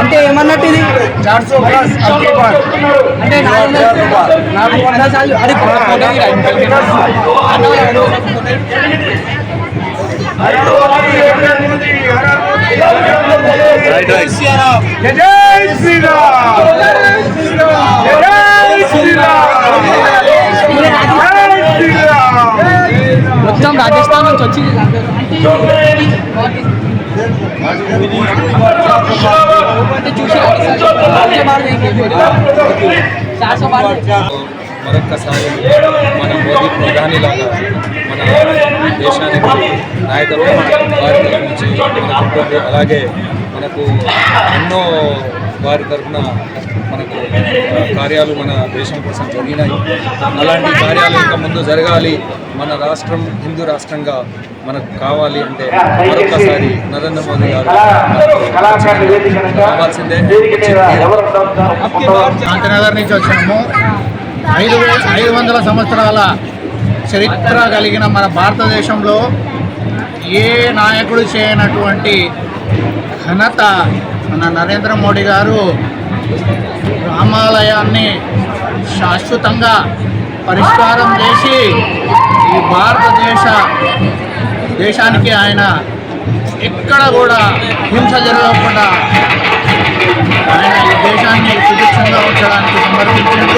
అంటే ఏమన్నట్టు ఇది? అంటే అది జై శ్రీరామ్. జై శ్రీరామ్. మరొక్కసారి మన మోదీ ప్రధాని లాగా మన దేశానికి నాయకత్వం వారి తరఫు నుంచి మనకు ఉంటుంది అలాగే మనకు ఎన్నో వారి తరఫున మనకు కార్యాలు మన దేశం కోసం జరిగినాయి. అలాంటి కార్యాలు ఇంకా ముందు జరగాలి. మన రాష్ట్రం హిందూ రాష్ట్రంగా మనకు కావాలి అంటే మరొకసారి నరేంద్ర మోదీ గారు కావాల్సిందే. శాంతినగర్ నుంచి వచ్చాము ఐదు ఐదు వందల సంవత్సరాల చరిత్ర కలిగిన మన భారతదేశంలో ఏ నాయకుడు చేయనటువంటి ఘనత మన నరేంద్ర మోడీ గారు రామాలయాన్ని శాశ్వతంగా పరిష్కారం చేసి ఈ భారతదేశ దేశానికి ఆయన ఎక్కడ కూడా హింస జరగకుండా ఆయన ఈ దేశాన్ని సుభిక్షంగా ఉంచడానికి సమర్పించారు.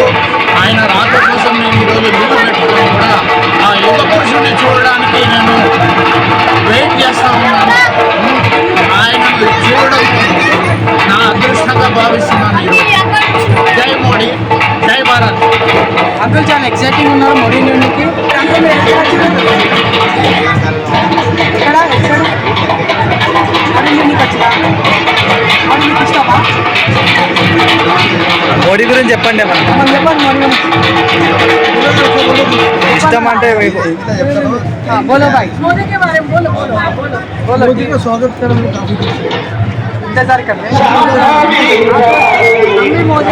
చాలా ఎక్సైటింగ్ ఉన్నారు మోడీ నుండికి ఎక్కడ ఎక్కడ మోడీ నుండికి వచ్చినా మోడీ మీకు ఇష్టమా మోడీ గురించి చెప్పండి మనం మనం చెప్పండి మోడీ గురించి ఇష్టం అంటే మీకు हाँ, बोलो भाई मोदी के बारे में बोलो बोलो बोलो बोलो मोदी का स्वागत करने में काफी इंतजार कर रहे हैं हम भी मोदी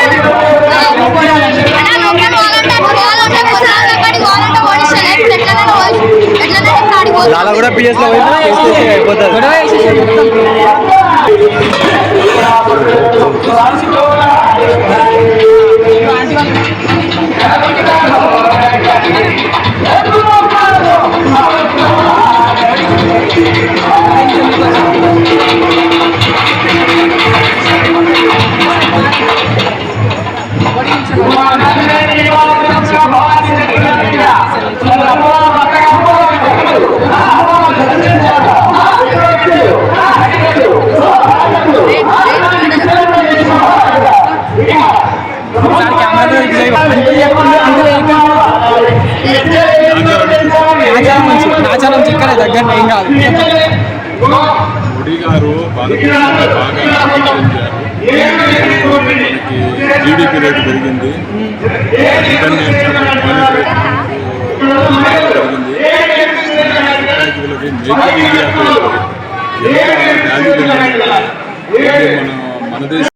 అలా కూడా పిఎస్లో అయిపోతుంది. నాచారం నుంచి నాచారం నుంచి ఇక్కడ దగ్గర ఏం కాదు మోడీ గారు జీడిపి రేటు పెరిగింది పెరిగింది మన దేశం